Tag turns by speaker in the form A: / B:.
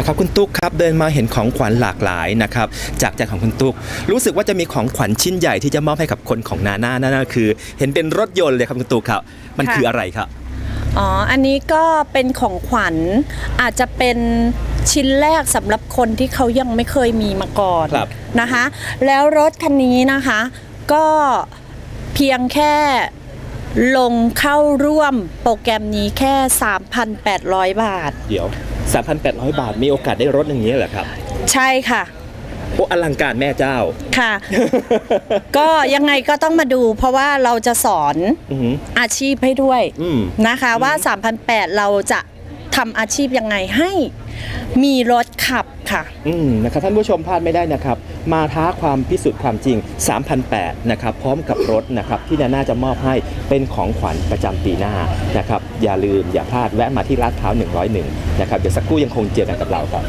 A: นะครับคุณตุ๊กครับเดินมาเห็นของขวัญหลากหลายนะครับจากใจของคุณตุ๊กรู้สึกว่าจะมีของขวัญชิ้นใหญ่ที่จะมอบให้กับคนของนาน่านั่นก็คือ เห็นเป็นรถยนต์เลยครับคุณตุ๊กครับมัน
B: ค่ะ
A: คืออะไรครับ
B: อ๋อ อันนี้ก็เป็นของขวัญอาจจะเป็นชิ้นแรกสำหรับคนที่เขายังไม่เคยมีมาก่อน
A: ครับ
B: นะคะ แล้วรถคันนี้นะคะ ก็เพียงแค่ ลงเข้าร่วมโปรแกรมนี้แค่ 3,800 บาท
A: เดี๋ยว 3,800 บาทมีโอกาสได้รถอย่างนี้เหรอครับ
B: ใช่ค่ะ
A: โอ้อลังการแม่เจ้า
B: ค่ะ ก็ยังไงก็ต้องมาดู เพราะว่าเราจะสอน
A: อือหือ
B: อาชีพให้ด้วย
A: อืม
B: นะคะว่า 3,800 เราจะทำอาชีพยังไงให้มีรถขับค่ะ
A: อืมนะครับท่านผู้ชมพลาดไม่ได้นะครับ มาท้าความพิสูจน์ความจริง 3,008นะครับพร้อมกับรถนะครับที่นาน่าจะมอบให้เป็นของขวัญประจำปีหน้านะครับอย่าลืมอย่าพลาดแวะมาที่ลาดพร้าว101นะครับเดี๋ยวสักครู่ยังคงเจอกันกับเราครับ